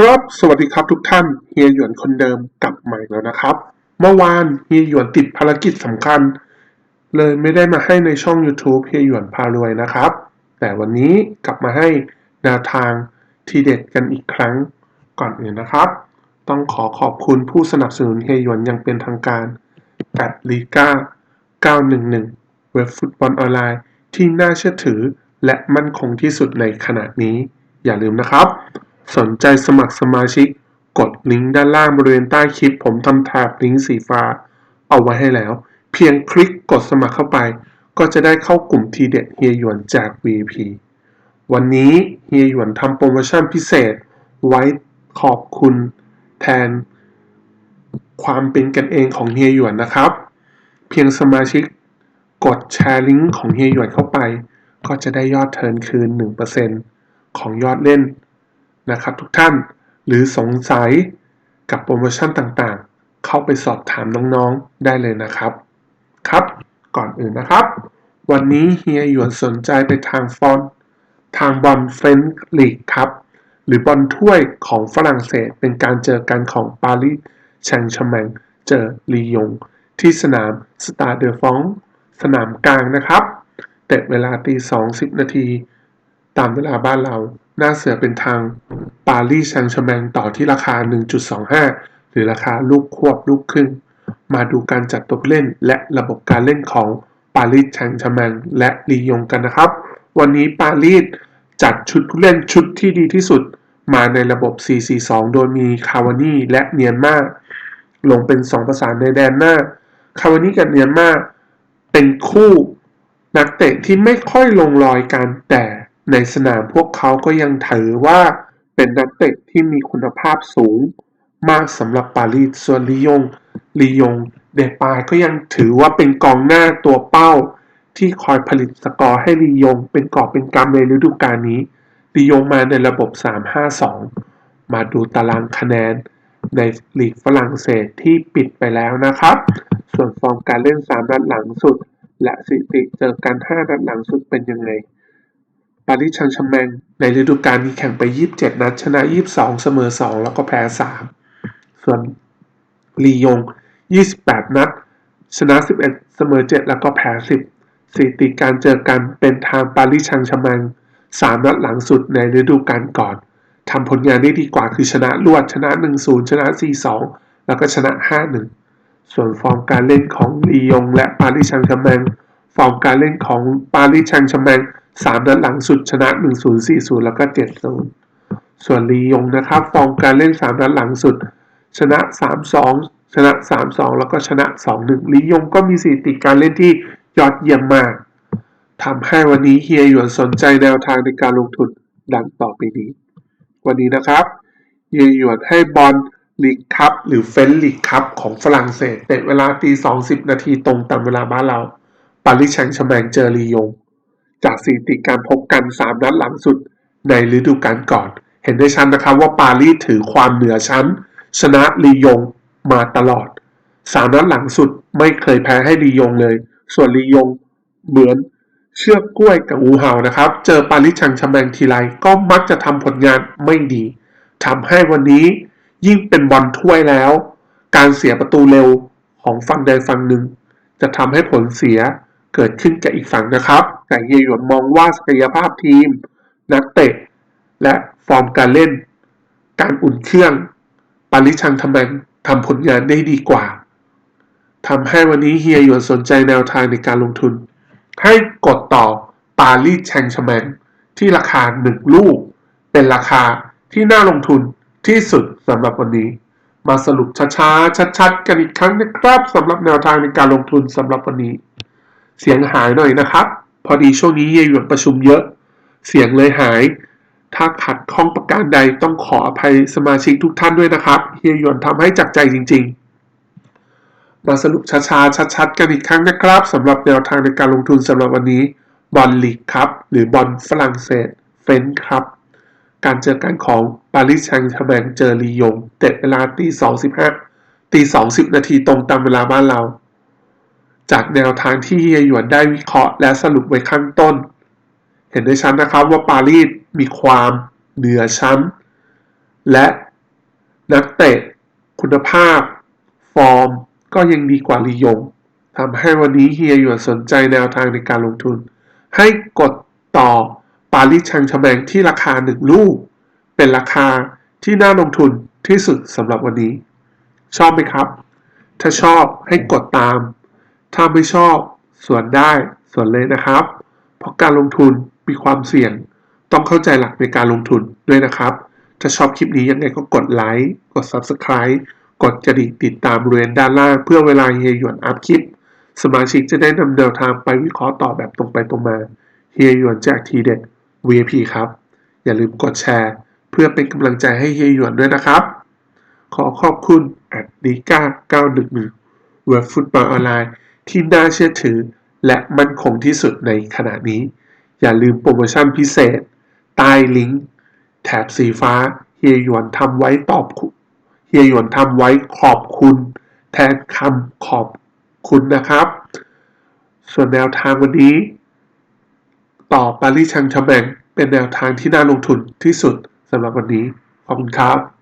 ครับ สวัสดีครับทุกท่าน เฮียหยวนคนเดิมกลับมาอีกแล้วนะครับ เมื่อวานเฮียหยวนติดภารกิจสำคัญ เลยไม่ได้มาให้ในช่อง YouTube เฮียหยวนพารวยนะครับ แต่วันนี้กลับมาให้แนวทางทีเด็ดกันอีกครั้งก่อนอื่นนะครับ ต้องขอขอบคุณผู้สนับสนุนเฮียหยวนยังเป็นทางการแอดลีก้า911 เว็บฟุตบอลออนไลน์ที่น่าเชื่อถือ และมั่นคงที่สุดในขณะนี้ อย่าลืมนะครับ สนใจสมัครสมาชิก กดลิงก์ด้านล่างบริเวณใต้คลิป ผมทำแถบลิงก์สีฟ้า เอาไว้ให้แล้ว เพียงคลิกกดสมัครเข้าไป ก็จะได้เข้ากลุ่มทีเด็ดเฮียหยวนจาก VIP วันนี้เฮียหยวนทำโปรโมชั่นพิเศษ ไว้ขอบคุณแทน ความเป็นกันเองของเฮียหยวนนะครับ เพียงสมาชิกกดแชร์ลิงก์ของเฮียหยวนเข้าไป ก็จะได้ยอดเทิร์นคืน 1%ของยอดเล่น นะครับทุกท่าน หรือสงสัยกับโปรโมชั่นต่างๆ เข้าไปสอบถามน้องๆได้เลยนะครับ ครับ ก่อนอื่นนะครับ วันนี้เฮียหยวนสนใจไปทางฟอนทางบอลเฟรนด์ลีกครับ หรือบอลถ้วยของฝรั่งเศสเป็นการเจอกันของปารีสแชงชแมงเจอลียง ที่สนามสตาร์เดอฟองสนามกลางนะครับ เตะเวลาตีสองสิบนาที ตามเวลาบ้านเรา หน้าเสือเป็นทางปารีสแชงชแมงต่อที่ราคา 1.25 หรือราคาลูกควบลูกครึ่ง มาดูการจัดตัวเล่นและระบบการเล่นของปารีสแชงชแมงและลียงกันนะครับ วันนี้ปารีสจัดชุดผู้เล่นชุดที่ดีที่สุดมาในระบบ 4-4-2 โดยมีคาวานี่และเนียนมาลงเป็น 2 ประสานในแดนหน้า คาวานี่กับเนียนมาเป็นคู่นักเตะที่ไม่ค่อยลงรอยกันแต่ ในสนามพวกเขาก็ยังถือว่าเป็นนักเตะที่มีคุณภาพสูงมากสำหรับปารีสส่วนลียงลียงเดปายก็ยังถือว่าเป็นกองหน้าตัวเป้า ที่คอยผลิตสกอร์ให้ลียงเป็นกอบเป็นกำในฤดูกาลนี้ลียงมาในระบบ 3-5-2 มาดูตารางคะแนนในลีกฝรั่งเศสที่ปิดไปแล้วนะครับ ส่วนฟอร์มการเล่น 3 นัดหลังสุด และสถิติเจอกัน 5 นัดหลังสุดเป็นยังไงารีสแชงชแมงในฤดูกาลนี้แข่งไป 27 นัด ชนะ 22 เสมอ 2 แล้วก็แพ้ 3 ส่วนลียง 28 นัด ชนะ 11 เสมอ 7 แล้วก็แพ้ 10สถิติการเจอกันเป็นทางปารีสแชงชแมง3 นัดหลังสุดในฤดูกาลก่อนทำผลงานได้ดีกว่าคือชนะรวดชนะ 1-0 ชนะ 4-2 แล้วก็ชนะ 5-1 ส่วนฟอร์มการเล่นของลียงและปารีสแชงชแมง ฟอร์มการเล่นของปารีสแชงชแมงสามนัดหลังสุดชนะ 1-0-4-0 แล้วก็ 7-0 ส่วนลียงนะครับฟอร์มการเล่น 3 นัดหลังสุด ชนะ 3-2 ชนะ 3-2 แล้วก็ชนะ 2-1 ลียงก็มีสถิติการเล่นที่ยอดเยี่ยมมากทำให้วันนี้เฮียหยวนสนใจแนวทางในการลงทุนดังต่อไปนี้ วันนี้นะครับเฮียหยวนให้บอลลีกคัพหรือเฟนลีกคัพของฝรั่งเศสเตะเวลาตี20นาทีตรงตามเวลาบ้านเรา ปารีสแชงชแมงเจอลียง จากสถิติการพบกัน3นัดหลังสุดในฤดูกาลก่อน เห็นได้ชัดนนะครับว่าปารีสถือความเหนือชั้น ชนะลียงมาตลอด3นัดหลังสุดไม่เคยแพ้ให้ลียงเลย ส่วนลียงเหมือนเชือกกล้วยกับงูเห่านะครับ เจอปารีสแชงชแมงทีไรก็มักจะทำผลงานไม่ดีทำให้วันนี้ยิ่งเป็นบอลถ้วยแล้ว การเสียประตูเร็วของฝั่งใดฝั่งหนึ่ง จะทำให้ผลเสีย เกิดขึ้นกับอีกฝั่งนะครับแต่เฮียหยวนมองว่าศักยภาพทีม นักเตะ และฟอร์มการเล่น การอุ่นเครื่อง ปาริชังทำแมงทำผลงานได้ดีกว่าทำให้วันนี้เฮียหยวนสนใจแนวทางในการลงทุน ให้กดต่อปารีสแชงชแมงที่ราคาหนึ่งลูก เป็นราคาที่น่าลงทุนที่สุดสำหรับวันนี้ มาสรุปช้าๆชัดๆ กันอีกครั้งนะครับสำหรับแนวทางในการลงทุนสำหรับวันนี้ เสียงหายหน่อยนะครับ พอดีช่วงนี้เฮียหยวนประชุมเยอะ เสียงเลยหาย ถ้าขัดข้องประการใดต้องขออภัยสมาชิกทุกท่านด้วยนะครับเฮียหยวนทำให้จากใจจริง ๆ มาสรุปช้าๆชัดๆกันอีกครั้งนะครับสำหรับแนวทางในการลงทุนสำหรับวันนี้บอลลีกครับ หรือบอลฝรั่งเศสเฟนครับ การเจอกันของปารีสแชงชแมงเจอลียงเตะเวลาตี2.15ตี2.10นาทีตรงตามเวลาบ้านเรา จากแนวทางที่เฮียหยวนได้วิเคราะห์และสรุปไว้ข้างต้น เห็นได้ชัดนะครับว่าปารีสมีความเหนือชั้น และนักเตะคุณภาพ ฟอร์มก็ยังดีกว่าลียงทำให้วันนี้เฮียหยวนสนใจแนวทางในการลงทุน ให้กดต่อปารีสแชงชแมงที่ราคาหนึ่งลูก เป็นราคาที่น่าลงทุนที่สุดสำหรับวันนี้ ชอบไหมครับ ถ้าชอบให้กดตาม ถ้าไม่ชอบส่วนได้ส่วนเลยนะครับ เพราะการลงทุนมีความเสี่ยง ต้องเข้าใจหลักในการลงทุนด้วยนะครับ ถ้าชอบคลิปนี้ยังไงก็กดไลค์กด Subscribe กดกระดิ่งติดตามบริเวณด้านล่าง เพื่อเวลาเฮียหยวนอัพคลิป สมาชิกจะได้นำแนวทางไปวิเคราะห์ต่อแบบตรงไปตรงมาเฮียหยวนแจกทีเด็ด VIP ครับ อย่าลืมกดแชร์ เพื่อเป็นกำลังใจให้เฮียหยวนด้วยนะครับ ขอขอบคุณแอดดิก้า911เว็บฟุตบอลออนไลน์ ที่น่าเชื่อถือและมั่นคงที่สุดในขณะนี้ อย่าลืมโปรโมชั่นพิเศษ ใต้ลิงก์ แถบสีฟ้า เฮียหยวนทำไว้ตอบคุณเฮียหยวนทำไว้ขอบคุณ แทนคำขอบคุณนะครับ ส่วนแนวทางวันนี้ ต่อปารีสแชงชแมงเป็นแนวทางที่น่าลงทุนที่สุดสำหรับวันนี้ ขอบคุณครับ